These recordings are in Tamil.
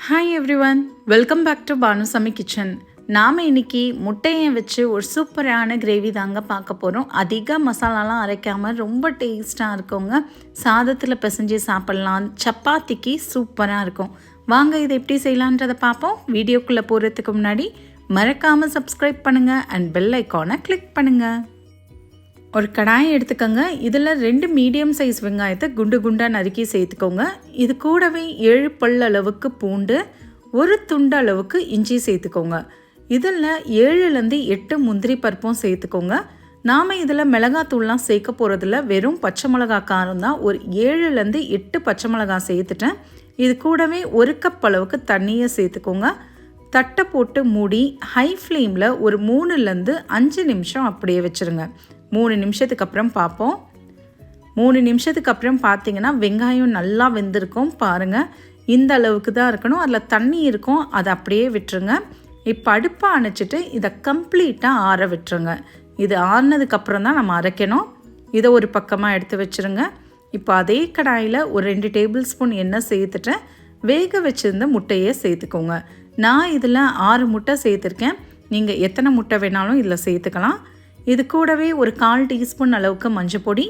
Hi everyone welcome back to Banusamy kitchen நாம் இன்னைக்கு முட்டையை வச்சு ஒரு சூப்பரான கிரேவி தாங்க பார்க்க போகிறோம் அதிக மசாலாலாம் அரைக்காமல் ரொம்ப டேஸ்ட்டாக இருக்கவங்க சாதத்தில் பிசைஞ்சு சாப்பிட்லாம். சப்பாத்திக்கு சூப்பராக இருக்கும். வாங்க இதை எப்படி செய்யலான்றதை பார்ப்போம். வீடியோக்குள்ளே போகிறதுக்கு முன்னாடி மறக்காமல் சப்ஸ்கிரைப் பண்ணுங்கள் அண்ட் பெல் ஐக்கானை கிளிக் பண்ணுங்கள் ஒரு கடாயை எடுத்துக்கோங்க. இதில் ரெண்டு மீடியம் சைஸ் வெங்காயத்தை குண்டு குண்டாக நறுக்கி சேர்த்துக்கோங்க. இது கூடவே ஏழு பல் அளவுக்கு பூண்டு ஒரு துண்டு அளவுக்கு இஞ்சி சேர்த்துக்கோங்க. இதில் ஏழுலேருந்து எட்டு முந்திரி பருப்பும் சேர்த்துக்கோங்க. நாம் இதில் மிளகாத்தூள்லாம் சேர்க்க போகிறதில்ல வெறும் பச்சை மிளகா காரம் தான். ஒரு ஏழுலேருந்து எட்டு பச்சை மிளகா சேர்த்துட்டேன். இது கூடவே ஒரு கப் அளவுக்கு தண்ணியை சேர்த்துக்கோங்க. தட்டை போட்டு மூடி ஹை ஃப்ளேமில் ஒரு மூணுலேருந்து அஞ்சு நிமிஷம் அப்படியே வச்சுருங்க. மூணு நிமிஷத்துக்கு அப்புறம் பார்ப்போம். மூணு நிமிஷத்துக்கு அப்புறம் பார்த்தீங்கன்னா வெங்காயம் நல்லா வெந்திருக்கும் பாருங்கள் இந்த அளவுக்கு தான் இருக்கணும். அதில் தண்ணி இருக்கும். அதை அப்படியே விட்டுருங்க. இப்போ அடுப்பை அணைச்சிட்டு இதை கம்ப்ளீட்டாக ஆற விட்டுருங்க. இது ஆறினதுக்கப்புறம் தான் நம்ம அரைக்கணும். இதை ஒரு பக்கமாக எடுத்து வச்சுருங்க. இப்போ அதே கடாயில் ஒரு ரெண்டு டேபிள் ஸ்பூன் எண்ணெய் சேர்த்துட்டு வேக வச்சுருந்த முட்டையை சேர்த்துக்கோங்க. நான் இதில் ஆறு முட்டை சேர்த்துருக்கேன். நீங்கள் எத்தனை முட்டை வேணாலும் இதில் சேர்த்துக்கலாம். இது கூடவே ஒரு கால் டீஸ்பூன் அளவுக்கு மஞ்சள் பொடி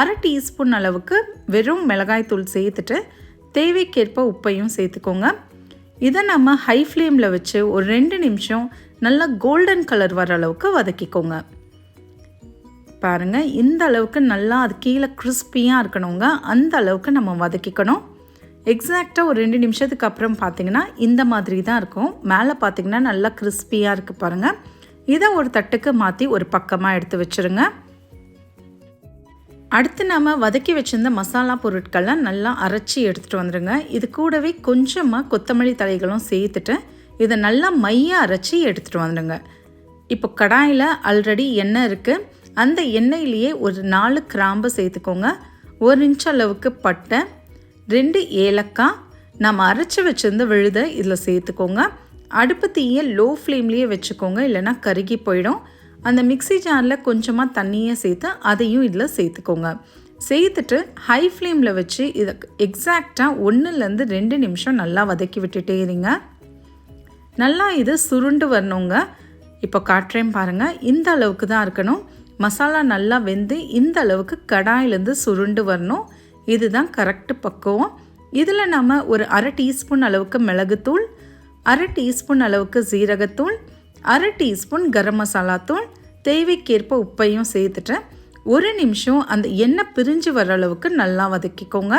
அரை டீஸ்பூன் அளவுக்கு வெறும் மிளகாய்த்தூள் சேர்த்துட்டு தேவைக்கேற்ப உப்பையும் சேர்த்துக்கோங்க. இதை நம்ம ஹை ஃப்ளேமில் வச்சு ஒரு ரெண்டு நிமிஷம் நல்லா கோல்டன் கலர் வர அளவுக்கு வதக்கிக்கோங்க. பாருங்கள் இந்த அளவுக்கு நல்லா அது கீழே கிறிஸ்பியாக இருக்கணுங்க. அந்த அளவுக்கு நம்ம வதக்கிக்கணும். எக்ஸாக்டாக ஒரு ரெண்டு நிமிஷத்துக்கு அப்புறம் பார்த்தீங்கன்னா இந்த மாதிரி தான் இருக்கும். மேலே பார்த்தீங்கன்னா நல்லா கிறிஸ்பியாக இருக்குது பாருங்கள் இதை ஒரு தட்டுக்கு மாற்றி ஒரு பக்கமாக எடுத்து வச்சுருங்க. அடுத்து நம்ம வதக்கி வச்சிருந்த மசாலா பொருட்கள்லாம் நல்லா அரைச்சி எடுத்துகிட்டு வந்துடுங்க இது கூடவே கொஞ்சமாக கொத்தமல்லி தலைகளும் சேர்த்துட்டு இதை நல்லா மைய அரைச்சி எடுத்துகிட்டு வந்துடுங்க இப்போ கடாயில் ஆல்ரெடி எண்ணெய் இருக்குது அந்த எண்ணெயிலேயே ஒரு நாலு கிராம்பு சேர்த்துக்கோங்க. ஒரு இன்ச் அளவுக்கு பட்டை ரெண்டு ஏலக்காய் நம்ம அரைச்சி வச்சுருந்த விழுதை இதில் சேர்த்துக்கோங்க. அடுப்பு தீயை லோ ஃப்ளேம்லேயே வச்சுக்கோங்க இல்லைனா கருகி போயிடும். அந்த மிக்சி ஜாரில் கொஞ்சமாக தண்ணியை சேர்த்து அதையும் இதில் சேர்த்துக்கோங்க. சேர்த்துட்டு ஹை ஃப்ளேமில் வச்சு இதை எக்ஸாக்டாக ஒன்றுலேருந்து ரெண்டு நிமிஷம் நல்லா வதக்கி விட்டுட்டே இருங்க. நல்லா இது சுருண்டு வரணுங்க. இப்போ காட்டுறேன் பாருங்கள் இந்த அளவுக்கு தான் இருக்கணும். மசாலா நல்லா வெந்து இந்த அளவுக்கு கடாயிலேருந்து சுருண்டு வரணும். இதுதான் கரெக்டு பக்குவம். இதில் நம்ம ஒரு அரை டீஸ்பூன் அளவுக்கு மிளகுத்தூள் அரை டீஸ்பூன் அளவுக்கு ஜீரகத்தூள் அரை டீஸ்பூன் கரம் மசாலா தூள் தேவைக்கேற்ப உப்பையும் சேர்த்துட்டேன். ஒரு நிமிஷம் அந்த எண்ணெய் பிரிஞ்சு வர அளவுக்கு நல்லா வதக்கிக்கோங்க.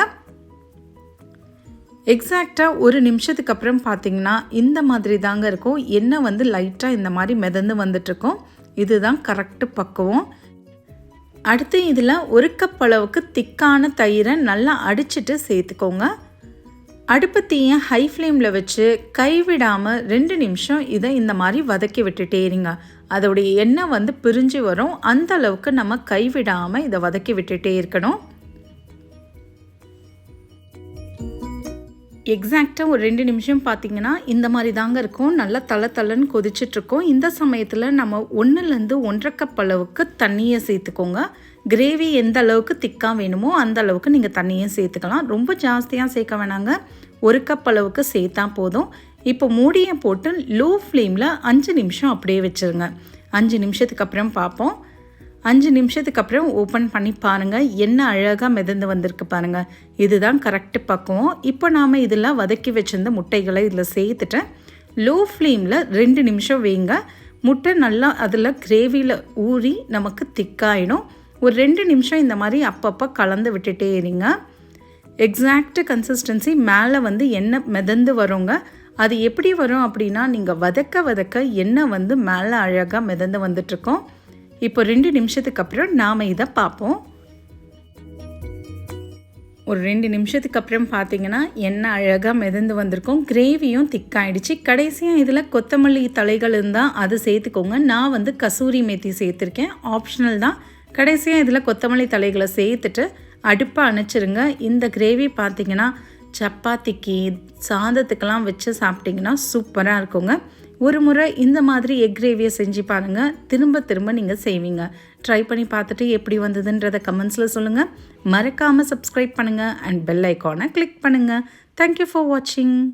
எக்ஸாக்டாக ஒரு நிமிஷத்துக்கு அப்புறம் பார்த்தீங்கன்னா இந்த மாதிரி தாங்க இருக்கும். எண்ணெய் வந்து லைட்டாக இந்த மாதிரி மிதந்து வந்துட்டுருக்கோம். இதுதான் கரெக்டு பக்குவம். அடுத்து இதில் ஒரு கப் அளவுக்கு திக்கான தயிரை நல்லா அடிச்சுட்டு சேர்த்துக்கோங்க. அடுப்பத்தையும் ஹை ஃப்ளேமில் வச்சு கைவிடாமல் ரெண்டு நிமிஷம் இதை இந்த மாதிரி வதக்கி விட்டுட்டே இருங்க. அதோடைய எண்ணெய் வந்து பிரிஞ்சு வரும். அந்த அளவுக்கு நம்ம கைவிடாமல் இதை வதக்கி விட்டுட்டே இருக்கணும். எக்ஸாக்டாக ஒரு ரெண்டு நிமிஷம் பார்த்தீங்கன்னா இந்த மாதிரி தாங்க இருக்கும். நல்லா தலை தலைன்னு கொதிச்சிட்ருக்கோம். இந்த சமயத்தில் நம்ம ஒன்றுலேருந்து ஒன்றரை கப் அளவுக்கு தண்ணியை சேர்த்துக்கோங்க. கிரேவி எந்த அளவுக்கு திக்காக வேணுமோ அந்த அளவுக்கு நீங்கள் தண்ணியை சேர்த்துக்கலாம். ரொம்ப ஜாஸ்தியாக சேர்க்க வேணாங்க. ஒரு கப் அளவுக்கு சேர்த்தா போதும். இப்போ மூடியை போட்டு லோ ஃப்ளேமில் அஞ்சு நிமிஷம் அப்படியே வச்சுருங்க. அஞ்சு நிமிஷத்துக்கு அப்புறம் பார்ப்போம் அஞ்சு நிமிஷத்துக்கு அப்புறம் ஓப்பன் பண்ணி பாருங்கள் என்ன அழகாக மிதந்து வந்திருக்கு பாருங்கள் இதுதான் கரெக்டு பக்குவம். இப்போ நாம் இதெல்லாம் வதக்கி வச்சிருந்த முட்டைகளை இதில் சேர்த்துட்டேன் லோ ஃப்ளேமில் ரெண்டு நிமிஷம் வைங்க. முட்டை நல்லா அதில் கிரேவியில் ஊறி நமக்கு திக்காயிடும். ஒரு ரெண்டு நிமிஷம் இந்த மாதிரி அப்பப்போ கலந்து விட்டுட்டே இருங்க. எக்ஸாக்ட் கன்சிஸ்டன்சி மேலே வந்து எண்ணெய் மிதந்து வருங்க? அது எப்படி வரும் அப்படின்னா நீங்கள் வதக்க வதக்க எண்ணெய் வந்து மேலே அழகாக மிதந்து வந்துட்ருக்கோம் இப்போ ரெண்டு நிமிஷத்துக்கு அப்புறம் நாம் இதை பார்ப்போம். ஒரு ரெண்டு நிமிஷத்துக்கு அப்புறம் பார்த்தீங்கன்னா எண்ணெய் அழகாக மிதந்து வந்திருக்கும். கிரேவியும் திக்காயிடுச்சு. கடைசியாக இதில் கொத்தமல்லி தலைகள் இருந்தால் அது சேர்த்துக்கோங்க. நான் வந்து கசூரி மேத்தி சேர்த்துருக்கேன். ஆப்ஷனல் தான். கடைசியாக இதில் கொத்தமல்லி தலைகளை சேர்த்துட்டு அடுப்பை அணைச்சிருங்க. இந்த கிரேவி பார்த்தீங்கன்னா சப்பாத்திக்கு சாதத்துக்கெல்லாம் வச்சு சாப்பிட்டிங்கன்னா சூப்பராக இருக்குங்க. ஒரு முறை இந்த மாதிரி எக் கிரேவியை செஞ்சு பாருங்கள் திரும்ப திரும்ப நீங்கள் செய்வீங்க. ட்ரை பண்ணி பார்த்துட்டு எப்படி வந்ததுன்றதை கமெண்ட்ஸில் சொல்லுங்கள் மறக்காமல் சப்ஸ்கிரைப் பண்ணுங்கள் அண்ட் பெல் ஐக்கானை கிளிக் பண்ணுங்கள் தேங்க்யூ ஃபார் வாட்சிங்